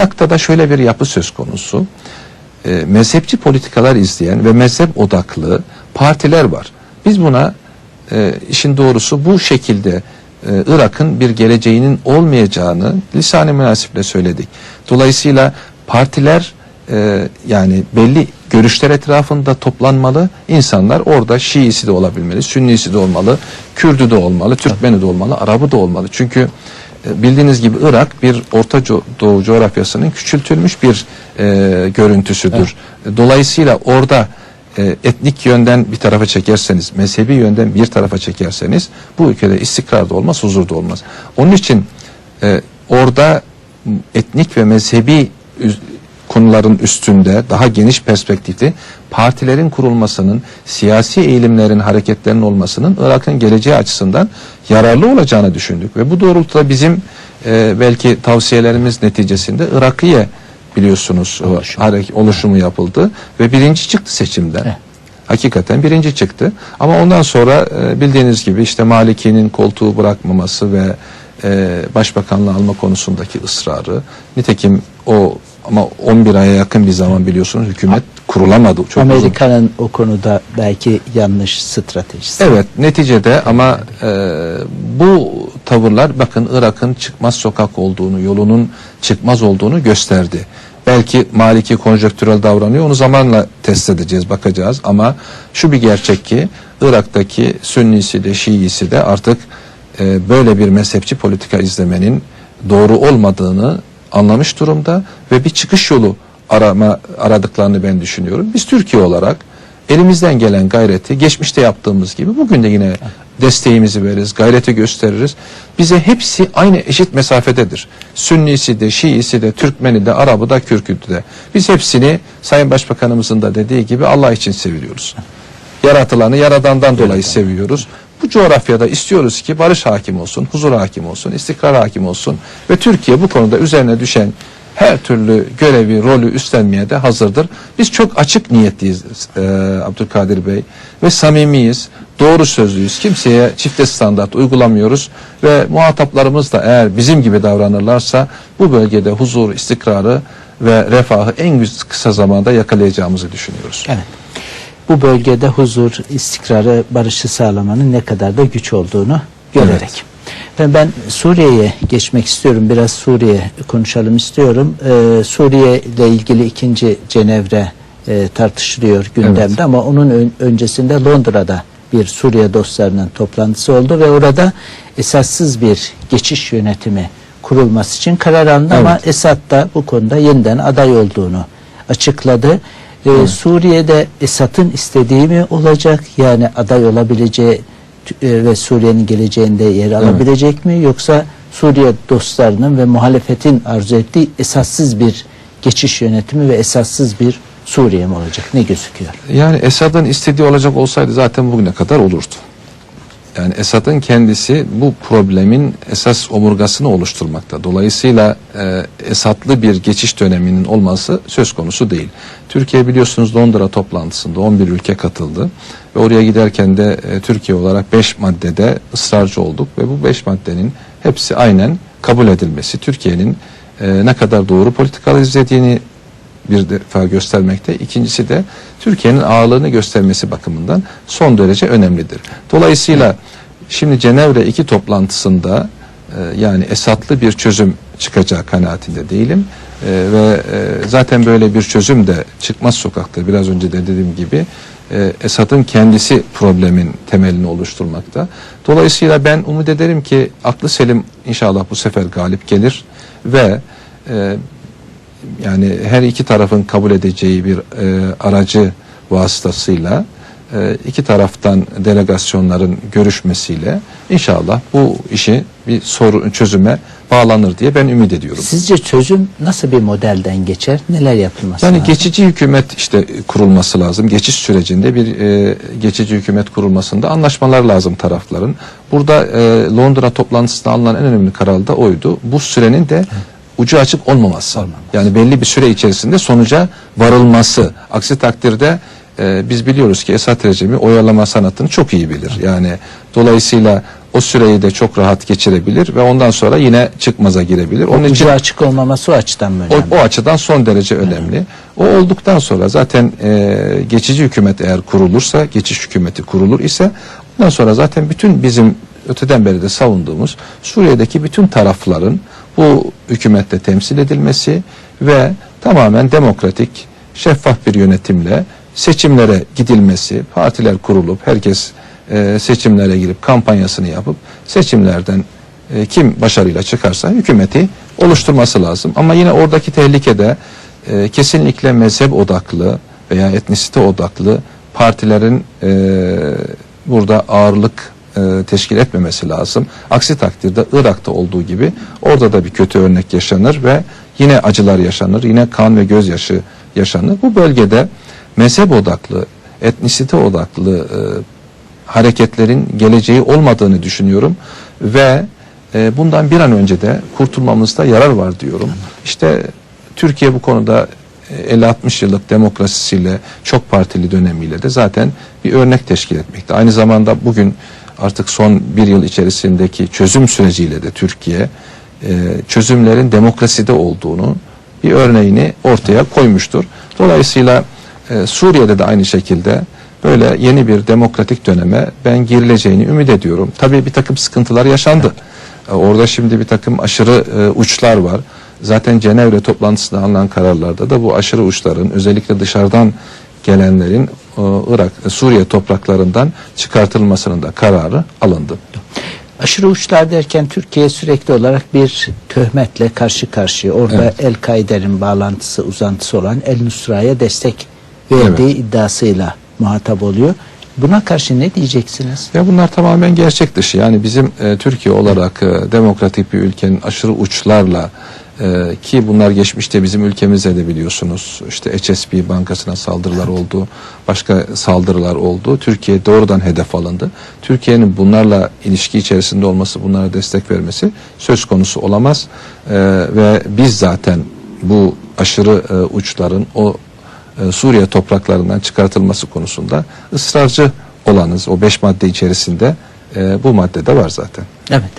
Irak'ta da şöyle bir yapı söz konusu. E, mezhepçi politikalar izleyen ve mezhep odaklı partiler var. Biz buna e, işin doğrusu bu şekilde e, Irak'ın bir geleceğinin olmayacağını lisan-ı münasiple söyledik. Dolayısıyla partiler e, yani belli görüşler etrafında toplanmalı. İnsanlar orada Şiisi de olabilmeli, Sünnisi de olmalı, Kürdü de olmalı, Türkmeni de olmalı, Arabı da olmalı. Çünkü bildiğiniz gibi Irak bir Orta Doğu coğrafyasının küçültülmüş bir e, görüntüsüdür. Dolayısıyla orada e, etnik yönden bir tarafa çekerseniz, mezhebi yönden bir tarafa çekerseniz bu ülkede istikrar da olmaz, huzur da olmaz. Onun için e, orada etnik ve mezhebi konuların üstünde daha geniş perspektifli partilerin kurulmasının, siyasi eğilimlerin, hareketlerin olmasının Irak'ın geleceği açısından yararlı olacağını düşündük. Ve bu doğrultuda bizim e, belki tavsiyelerimiz neticesinde Irakiye biliyorsunuz o Oluşum. oluşumu yapıldı ve birinci çıktı seçimden. Evet. Hakikaten birinci çıktı. Ama ondan sonra e, bildiğiniz gibi işte Maliki'nin koltuğu bırakmaması ve e, başbakanlığı alma konusundaki ısrarı. Nitekim o ama 11 aya yakın bir zaman biliyorsunuz hükümet kurulamadı. Çok Amerika'nın o konuda belki yanlış stratejisi. Evet neticede ama e, bu tavırlar bakın Irak'ın çıkmaz sokak olduğunu, yolunun çıkmaz olduğunu gösterdi. Belki Maliki konjonktürel davranıyor onu zamanla test edeceğiz bakacağız ama şu bir gerçek ki Irak'taki Sünnisi de Şiisi de artık e, böyle bir mezhepçi politika izlemenin doğru olmadığını anlamış durumda ve bir çıkış yolu arama aradıklarını ben düşünüyorum. Biz Türkiye olarak elimizden gelen gayreti geçmişte yaptığımız gibi bugün de yine desteğimizi veririz, gayreti gösteririz. Bize hepsi aynı eşit mesafededir. Sünnisi de, Şiisi de, Türkmeni de, Arabı da, Kürkü de. Biz hepsini Sayın Başbakanımızın da dediği gibi Allah için seviyoruz. Yaratılanı yaradandan dolayı seviyoruz. Bu coğrafyada istiyoruz ki barış hakim olsun, huzur hakim olsun, istikrar hakim olsun ve Türkiye bu konuda üzerine düşen her türlü görevi, rolü üstlenmeye de hazırdır. Biz çok açık niyetliyiz e, Abdülkadir Bey ve samimiyiz, doğru sözlüyüz. Kimseye çifte standart uygulamıyoruz ve muhataplarımız da eğer bizim gibi davranırlarsa bu bölgede huzur, istikrarı ve refahı en kısa zamanda yakalayacağımızı düşünüyoruz. Evet. Bu bölgede huzur, istikrarı, barışı sağlamanın ne kadar da güç olduğunu görerek. Evet. Ve ben Suriye'ye geçmek istiyorum. Biraz Suriye konuşalım istiyorum. Ee, Suriye ile ilgili ikinci Cenevre e, tartışılıyor gündemde Evet. ama onun ön- öncesinde Londra'da bir Suriye dostlarının toplantısı oldu ve orada esassız bir geçiş yönetimi kurulması için karar alındı ama Evet. Esad da bu konuda yeniden aday olduğunu açıkladı. Ee, Suriye'de Esad'ın istediği mi olacak? Yani aday olabileceği e, ve Suriye'nin geleceğinde yer alabilecek mi? Yoksa Suriye dostlarının ve muhalefetin arzu ettiği esassız bir geçiş yönetimi ve esassız bir Suriye mi olacak? Ne gözüküyor? Yani Esad'ın istediği olacak olsaydı zaten bugüne kadar olurdu. Yani Esad'ın kendisi bu problemin esas omurgasını oluşturmakta. Dolayısıyla e, Esad'lı bir geçiş döneminin olması söz konusu değil. Türkiye biliyorsunuz Londra toplantısında 11 ülke katıldı. Ve oraya giderken de e, Türkiye olarak 5 maddede ısrarcı olduk. Ve bu 5 maddenin hepsi aynen kabul edilmesi. Türkiye'nin e, ne kadar doğru politikalar izlediğini bir defa göstermekte. İkincisi de Türkiye'nin ağırlığını göstermesi bakımından son derece önemlidir. Dolayısıyla şimdi Cenevre 2 toplantısında e, yani Esad'lı bir çözüm çıkacağı kanaatinde değilim. E, ve e, zaten böyle bir çözüm de çıkmaz sokakta biraz önce de dediğim gibi e, Esad'ın kendisi problemin temelini oluşturmakta. Dolayısıyla ben umut ederim ki aklı selim inşallah bu sefer galip gelir ve yani her iki tarafın kabul edeceği bir aracı vasıtasıyla iki taraftan delegasyonların görüşmesiyle inşallah bu işi bir soru çözüme bağlanır diye ben ümit ediyorum. Sizce çözüm nasıl bir modelden geçer? Neler yapılması Yani lazım? geçici hükümet işte kurulması lazım. Geçiş sürecinde bir e, geçici hükümet kurulmasında anlaşmalar lazım tarafların. Burada e, Londra toplantısında alınan en önemli karar da oydu. Bu sürenin de ucu açık olmaması. Yani belli bir süre içerisinde sonuca varılması. Aksi takdirde e, biz biliyoruz ki Esad rejimi oyalama sanatını çok iyi bilir. Yani dolayısıyla o süreyi de çok rahat geçirebilir ve ondan sonra yine çıkmaza girebilir. Onun Ucu için açık olmaması o açıdan mı o, önemli? o açıdan son derece önemli. O olduktan sonra zaten e, geçici hükümet eğer kurulursa, geçiş hükümeti kurulur ise ondan sonra zaten bütün bizim öteden beri de savunduğumuz Suriye'deki bütün tarafların bu hükümette temsil edilmesi ve tamamen demokratik, şeffaf bir yönetimle seçimlere gidilmesi, partiler kurulup herkes e, seçimlere girip kampanyasını yapıp seçimlerden e, kim başarıyla çıkarsa hükümeti oluşturması lazım. Ama yine oradaki tehlikede e, kesinlikle mezhep odaklı veya etnisite odaklı partilerin e, burada ağırlık e, teşkil etmemesi lazım. Aksi takdirde Irak'ta olduğu gibi orada da bir kötü örnek yaşanır ve yine acılar yaşanır, yine kan ve gözyaşı yaşanır. Bu bölgede mezhep odaklı, etnisite odaklı e, hareketlerin geleceği olmadığını düşünüyorum ve e, bundan bir an önce de kurtulmamızda yarar var diyorum. İşte Türkiye bu konuda e, 50-60 yıllık demokrasisiyle çok partili dönemiyle de zaten bir örnek teşkil etmekte. Aynı zamanda bugün artık son bir yıl içerisindeki çözüm süreciyle de Türkiye e, çözümlerin demokraside olduğunu bir örneğini ortaya koymuştur. Dolayısıyla e, Suriye'de de aynı şekilde böyle yeni bir demokratik döneme ben girileceğini ümit ediyorum. Tabii bir takım sıkıntılar yaşandı. E, Orada şimdi bir takım aşırı e, uçlar var. Zaten Cenevre toplantısında alınan kararlarda da bu aşırı uçların özellikle dışarıdan gelenlerin e, Irak, e, Suriye topraklarından çıkartılmasının da kararı alındı. Aşırı uçlar derken Türkiye sürekli olarak bir töhmetle karşı karşıya. Orada Evet. El-Kaide'nin bağlantısı, uzantısı olan El-Nusra'ya destek verdiği iddiasıyla muhatap oluyor. Buna karşı ne diyeceksiniz? Ya bunlar tamamen gerçek dışı. Yani bizim e, Türkiye olarak e, demokratik bir ülkenin aşırı uçlarla e, ki bunlar geçmişte bizim ülkemizde de biliyorsunuz işte HSB bankasına saldırılar oldu, başka saldırılar oldu. Türkiye doğrudan hedef alındı. Türkiye'nin bunlarla ilişki içerisinde olması, bunlara destek vermesi söz konusu olamaz. E, ve biz zaten bu aşırı e, uçların o e, Suriye topraklarından çıkartılması konusunda ısrarcı olanız. O beş madde içerisinde e, bu madde de var zaten. Evet.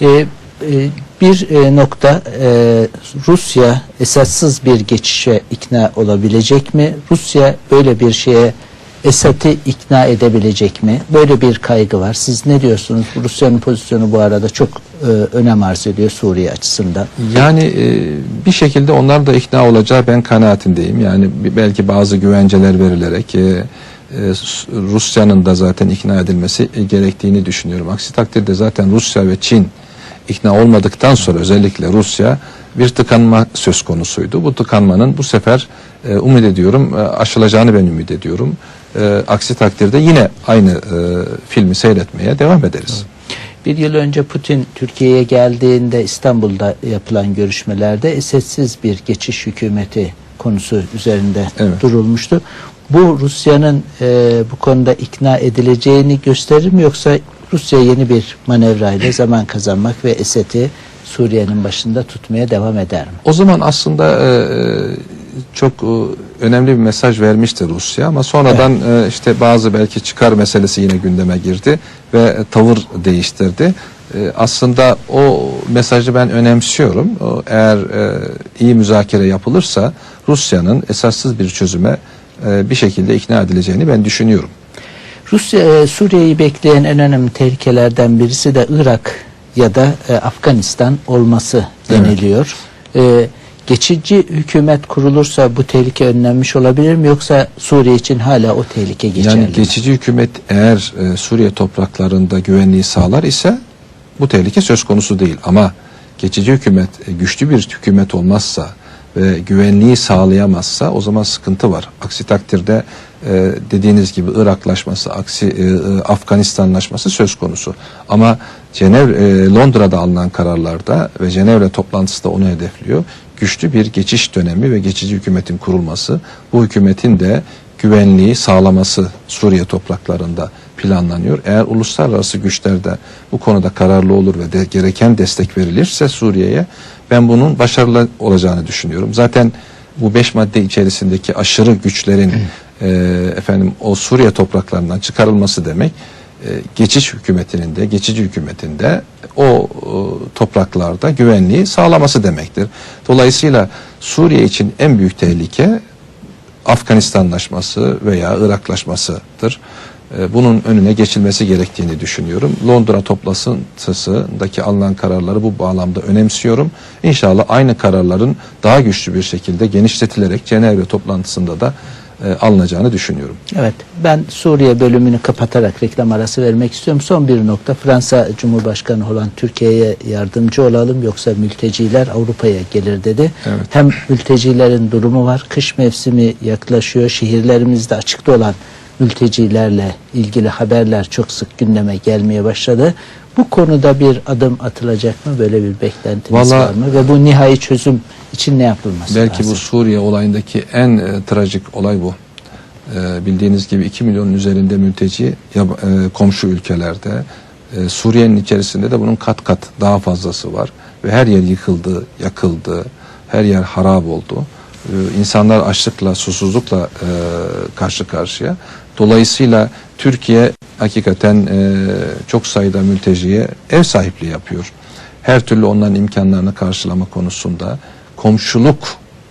Ee, e, bir e, nokta e, Rusya esassız bir geçişe ikna olabilecek mi? Rusya böyle bir şeye Esad'ı ikna edebilecek mi? Böyle bir kaygı var. Siz ne diyorsunuz? Rusya'nın pozisyonu bu arada çok e, önem arz ediyor Suriye açısından. Yani e, bir şekilde onlar da ikna olacağı ben kanaatindeyim. Yani belki bazı güvenceler verilerek e, e, Rusya'nın da zaten ikna edilmesi e, gerektiğini düşünüyorum. Aksi takdirde zaten Rusya ve Çin ikna olmadıktan sonra özellikle Rusya bir tıkanma söz konusuydu. Bu tıkanmanın bu sefer e, umut ediyorum e, aşılacağını ben ümit ediyorum. E, aksi takdirde yine aynı e, filmi seyretmeye devam ederiz. Bir yıl önce Putin Türkiye'ye geldiğinde İstanbul'da yapılan görüşmelerde esetsiz bir geçiş hükümeti konusu üzerinde Evet. durulmuştu. Bu Rusya'nın e, bu konuda ikna edileceğini gösterir mi yoksa Rusya yeni bir manevrayla zaman kazanmak ve Esed'i Suriye'nin başında tutmaya devam eder mi? O zaman aslında e, e, çok e, önemli bir mesaj vermişti Rusya ama sonradan e, işte bazı belki çıkar meselesi yine gündeme girdi ve tavır değiştirdi. E, aslında o mesajı ben önemsiyorum. Eğer iyi müzakere yapılırsa Rusya'nın esassız bir çözüme bir şekilde ikna edileceğini ben düşünüyorum. Rusya Suriye'yi bekleyen en önemli tehlikelerden birisi de Irak ya da Afganistan olması Evet. deniliyor. E, geçici hükümet kurulursa bu tehlike önlenmiş olabilir mi yoksa Suriye için hala o tehlike geçerli Yani mi? geçici hükümet eğer e, Suriye topraklarında güvenliği sağlar ise bu tehlike söz konusu değil. Ama geçici hükümet e, güçlü bir hükümet olmazsa ve güvenliği sağlayamazsa o zaman sıkıntı var. Aksi takdirde e, dediğiniz gibi Iraklaşması, aksi e, e, Afganistanlaşması söz konusu. Ama Cenev e, Londra'da alınan kararlarda ve Cenevre toplantısı da onu hedefliyor. Güçlü bir geçiş dönemi ve geçici hükümetin kurulması, bu hükümetin de güvenliği sağlaması Suriye topraklarında planlanıyor. Eğer uluslararası güçler de bu konuda kararlı olur ve de gereken destek verilirse Suriye'ye ben bunun başarılı olacağını düşünüyorum. Zaten bu beş madde içerisindeki aşırı güçlerin e, efendim o Suriye topraklarından çıkarılması demek geçiş hükümetinin de geçici hükümetinde o e, topraklarda güvenliği sağlaması demektir. Dolayısıyla Suriye için en büyük tehlike Afganistanlaşması veya Iraklaşmasıdır. E, Bunun önüne geçilmesi gerektiğini düşünüyorum. Londra toplantısındaki alınan kararları bu bağlamda önemsiyorum. İnşallah aynı kararların daha güçlü bir şekilde genişletilerek Cenevre toplantısında da e, alınacağını düşünüyorum. Evet, ben Suriye bölümünü kapatarak reklam arası vermek istiyorum. Son bir nokta, Fransa Cumhurbaşkanı olan Türkiye'ye yardımcı olalım yoksa mülteciler Avrupa'ya gelir dedi. Evet. Hem mültecilerin durumu var, kış mevsimi yaklaşıyor, şehirlerimizde açıkta olan mültecilerle ilgili haberler çok sık gündeme gelmeye başladı. Bu konuda bir adım atılacak mı? Böyle bir beklentiniz Vallahi- var mı? Ve bu nihai çözüm için ne yapılması Belki lazım? bu Suriye olayındaki en e, trajik olay bu. E, bildiğiniz gibi 2 milyonun üzerinde mülteci yab- e, komşu ülkelerde. E, Suriye'nin içerisinde de bunun kat kat daha fazlası var. Ve her yer yıkıldı, yakıldı, her yer harap oldu. E, insanlar açlıkla, susuzlukla e, karşı karşıya. Dolayısıyla Türkiye hakikaten e, çok sayıda mülteciye ev sahipliği yapıyor. Her türlü onların imkanlarını karşılama konusunda komşuluk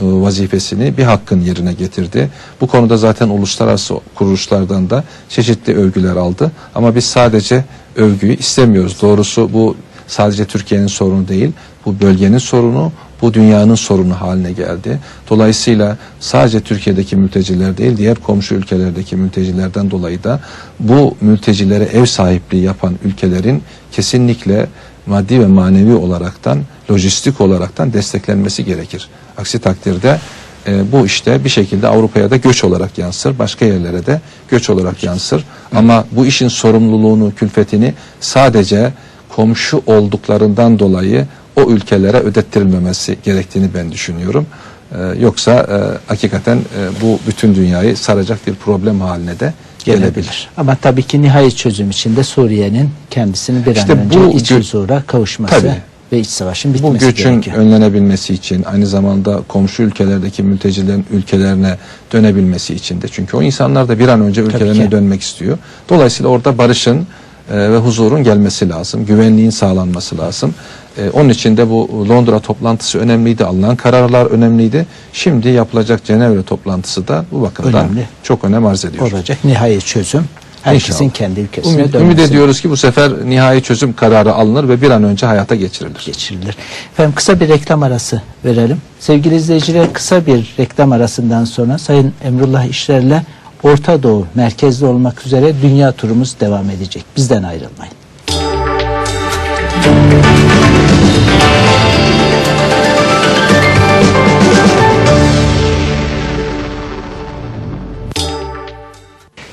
e, vazifesini bir hakkın yerine getirdi. Bu konuda zaten uluslararası kuruluşlardan da çeşitli övgüler aldı. Ama biz sadece övgüyü istemiyoruz. Doğrusu bu sadece Türkiye'nin sorunu değil, bu bölgenin sorunu, bu dünyanın sorunu haline geldi. Dolayısıyla sadece Türkiye'deki mülteciler değil, diğer komşu ülkelerdeki mültecilerden dolayı da bu mültecilere ev sahipliği yapan ülkelerin kesinlikle maddi ve manevi olaraktan, lojistik olaraktan desteklenmesi gerekir. Aksi takdirde e, bu işte bir şekilde Avrupa'ya da göç olarak yansır, başka yerlere de göç olarak yansır. Ama bu işin sorumluluğunu, külfetini sadece komşu olduklarından dolayı o ülkelere ödettirilmemesi gerektiğini ben düşünüyorum. E, yoksa e, hakikaten e, bu bütün dünyayı saracak bir problem haline de gelebilir. Ama tabii ki nihai çözüm için de Suriye'nin kendisini bir İşte an önce bu iç huzura kavuşması Tabii. ve iç savaşın Bu bitmesi göçün gerekiyor. önlenebilmesi için aynı zamanda komşu ülkelerdeki mültecilerin ülkelerine dönebilmesi için de çünkü o insanlar da bir an önce ülkelerine dönmek istiyor. Dolayısıyla orada barışın e, ve huzurun gelmesi lazım. Güvenliğin sağlanması lazım. E, onun için de bu Londra toplantısı önemliydi. Alınan kararlar önemliydi. Şimdi yapılacak Cenevre toplantısı da bu bakımdan Önemli. çok önem arz ediyor. olacak nihai çözüm. Herkesin İnşallah. kendi ülkesine Ümit, dönmesi ümit ediyoruz ki bu sefer nihai çözüm kararı alınır ve bir an önce hayata geçirilir. geçirilir. Efendim kısa bir reklam arası verelim. Sevgili izleyiciler kısa bir reklam arasından sonra Sayın Emrullah İşler'le Orta Doğu merkezli olmak üzere dünya turumuz devam edecek. Bizden ayrılmayın.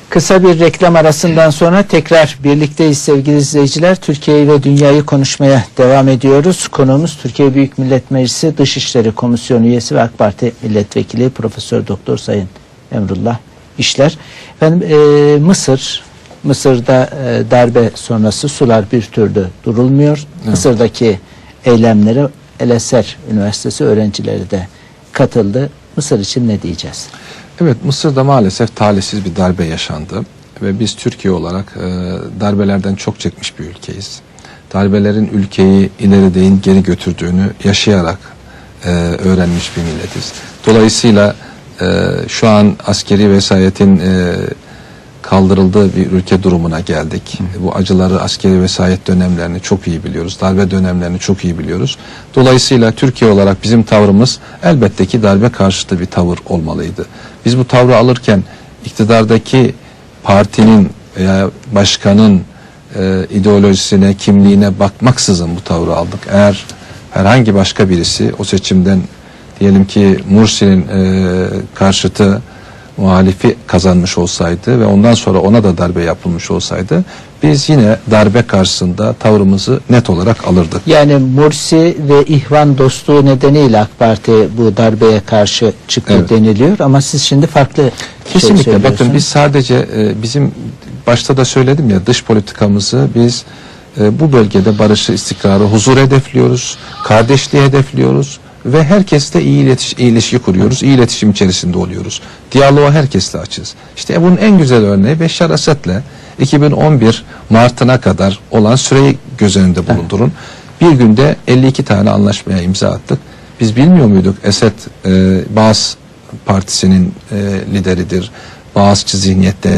Kısa bir reklam arasından sonra tekrar birlikteyiz sevgili izleyiciler. Türkiye'yi ve dünyayı konuşmaya devam ediyoruz. Konuğumuz Türkiye Büyük Millet Meclisi Dışişleri Komisyonu üyesi ve AK Parti Milletvekili Profesör Doktor Sayın Emrullah İşler. Efendim e, Mısır, Mısır'da e, darbe sonrası sular bir türlü durulmuyor. Mısır'daki eylemlere El Eser Üniversitesi öğrencileri de katıldı. Mısır için ne diyeceğiz? Evet Mısır'da maalesef talihsiz bir darbe yaşandı ve biz Türkiye olarak e, darbelerden çok çekmiş bir ülkeyiz. Darbelerin ülkeyi ileri değil geri götürdüğünü yaşayarak e, öğrenmiş bir milletiz. Dolayısıyla e, şu an askeri vesayetin e, kaldırıldığı bir ülke durumuna geldik. Bu acıları askeri vesayet dönemlerini çok iyi biliyoruz. Darbe dönemlerini çok iyi biliyoruz. Dolayısıyla Türkiye olarak bizim tavrımız elbette ki darbe karşıtı bir tavır olmalıydı. Biz bu tavrı alırken iktidardaki partinin veya başkanın e, ideolojisine, kimliğine bakmaksızın bu tavrı aldık. Eğer herhangi başka birisi o seçimden diyelim ki Mursi'nin e, karşıtı muhalifi kazanmış olsaydı ve ondan sonra ona da darbe yapılmış olsaydı biz yine darbe karşısında tavrımızı net olarak alırdık. Yani Mursi ve İhvan dostluğu nedeniyle AK Parti bu darbeye karşı çıktı Evet. deniliyor ama siz şimdi farklı şey Kesinlikle bakın söylüyorsunuz. biz sadece e, bizim başta da söyledim ya dış politikamızı biz e, bu bölgede barışı, istikrarı, huzur hedefliyoruz, kardeşliği hedefliyoruz ve herkesle iyi iletiş, ilişki kuruyoruz, iyi iletişim içerisinde oluyoruz. Diyaloğa herkesle açız. İşte bunun en güzel örneği Beşar Esed'le 2011 Mart'ına kadar olan süreyi göz önünde bulundurun. Bir günde 52 tane anlaşmaya imza attık. Biz bilmiyor muyduk Esed e, Bağız Partisi'nin e, lideridir. Bağızçı zihniyette